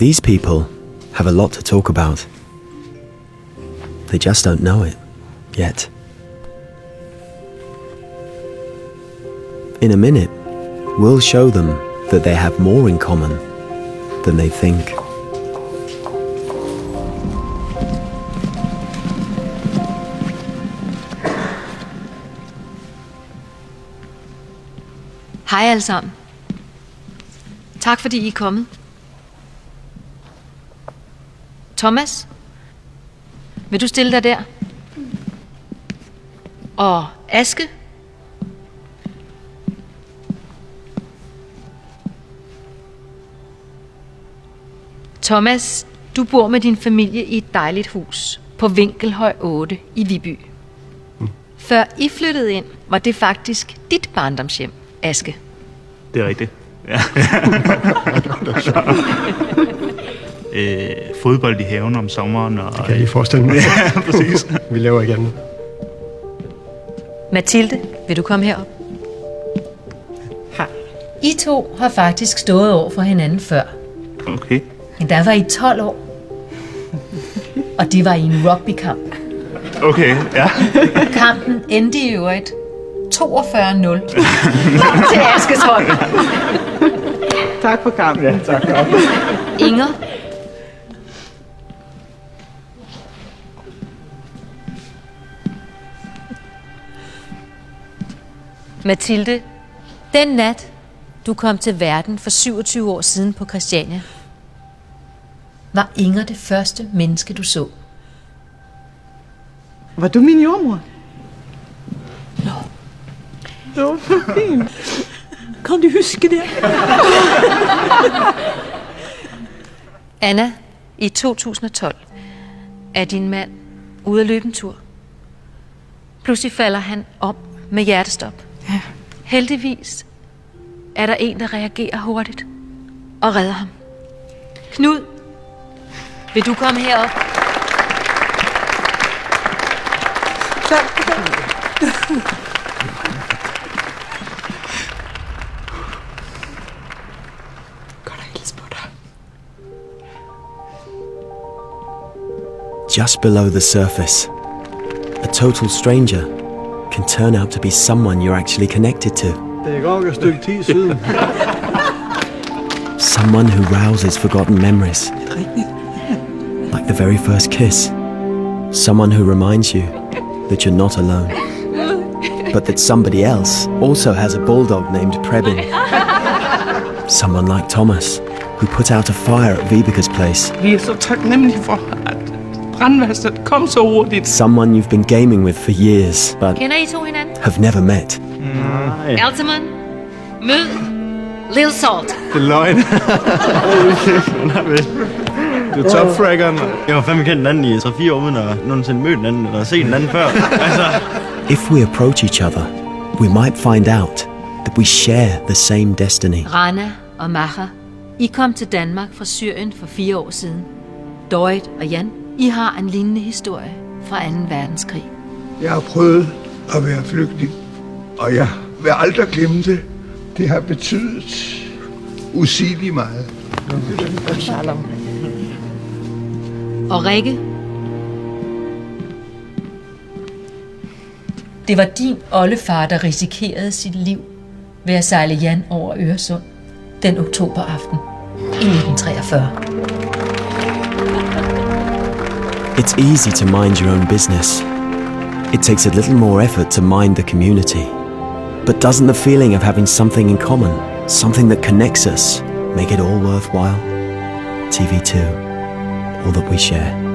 These people have a lot to talk about. They just don't know it yet. In a minute, we'll show them that they have more in common than they think. Hej alle sammen. Tak fordi I er kommet. Thomas, vil du stille dig der? Og Aske? Thomas, du bor med din familie i et dejligt hus på Vinkelhøj 8 i Viby. Før I flyttede ind, var det faktisk dit barndomshjem, Aske. Det er rigtigt. Ja. øh, fodbold i haven om sommeren. Og, Kan I lige forestille mig? ja, præcis. Vi laver igen. Mathilde, vil du komme herop? Hej. I to har faktisk stået over for hinanden før. Okay. Men der var I 12 år. Og det var i en rugbykamp. Okay, ja. Kampen endte i øvrigt 42-0 til Askes hold. Tak for kampen. Ja, tak. Inger. Mathilde, den nat, du kom til verden for 27 år siden på Christiania, var Inger det første menneske, du så. Var du min jordmor? Nå. Det var fint. Kan du huske det? Anna, i 2012 er din mand ude at løbe en tur. Pludselig falder han om med hjertestop. Ja. Heldigvis er der en, der reagerer hurtigt og redder ham. Knud, vil du komme herop? Godt at hilse på dig. Just below the surface, a total stranger can turn out to be someone you're actually connected to. Det er godt et stykke tid siden. Someone who rouses forgotten memories. Like the very first kiss. Someone who reminds you that you're not alone. But that somebody else also has a bulldog named Prebin. Someone like Thomas, who put out a fire at Vibeka's place. Vi er så taknemmelige for, at brandvæsenet kom så hurtigt. Someone you've been gaming with for years, but Kender I to hinanden? have never met. Altamon, mød Lil Salt. Det er løgn. du er topfraggeren. Jeg var fandme kendt den anden i 3-4 år, uden at nogensinde mødt den anden, eller set den anden før. Altså, If we approach each other, we might find out that we share the same destiny. Rana og Maha, I kom til Danmark fra Syrien for fire år siden. Dorit og Jan, I har en lignende historie fra 2. verdenskrig. Jeg har prøvet at være flygtning, og jeg vil aldrig glemme det. Det har betydet usigeligt meget. Og Rikke? Det var din oldefar, der risikerede sit liv ved at sejle Jan over Øresund den oktoberaften i 1943. It's easy to mind your own business. It takes a little more effort to mind the community. But doesn't the feeling of having something in common, something that connects us, make it all worthwhile? TV2, all that we share.